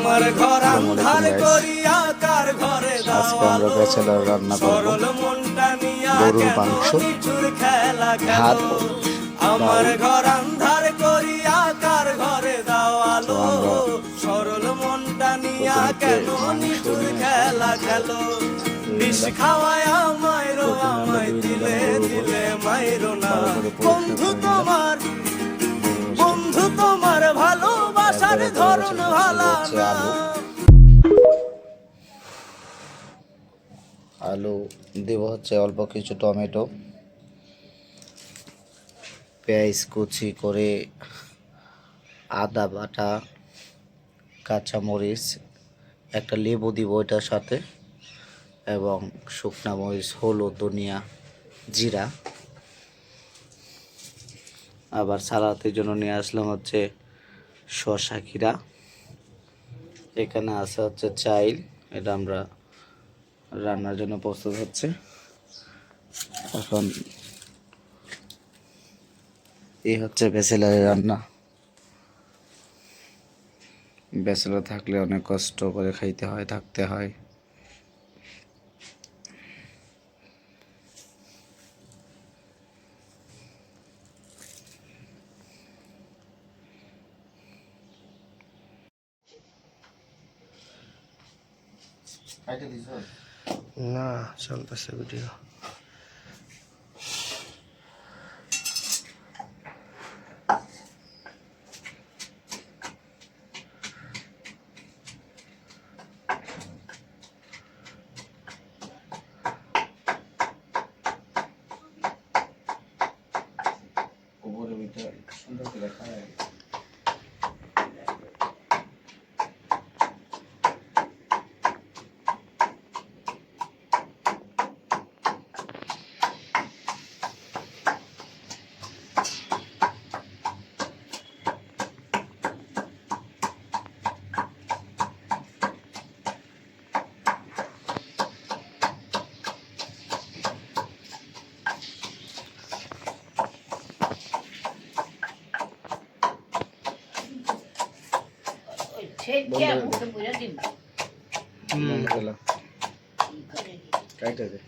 আমার ঘর আন্ধার করিয়া কার ঘরে আজকে আমরা ব্যাচেলার রান্না করব। গরুর কেন মাংস, ভাত, আমার ঘর আন্ধার করিয়া কার ঘরে দাও আলো সরল মনটা নিয়া কেন নিঠুর খেলা খেলো? বিষ খাওয়ায় মাইরো আমায় দিলে দিলে মাইরো না। বন্ধু তোমার ভালোবাসার ধরন ভালা না। আলু দেব হচ্ছে অল্প কিছু টমেটো, পেঁয়াজ কুচি করে আদা বাটা, কাঁচামরিচ, একটা লেবু দিব এটার সাথে, এবং শুকনা মরিচ, হলুদ, ধনিয়া, জিরা। আবার সালাতের জন্য নিয়ে আসলাম হচ্ছে শসা খিরা এখানে আছে হচ্ছে চাইল, এটা আমরা রান্নার জন্য প্রস্তুত হচ্ছে। এখন এই হচ্ছে ব্যাচেলারের রান্না। ব্যাচেলার থাকলে অনেক কষ্ট করে খাইতে হয়, থাকতে হয়। না চলতেছে ভিডিও সুন্দর করে খায় মুখে পুরো দিন। কাইটা দে।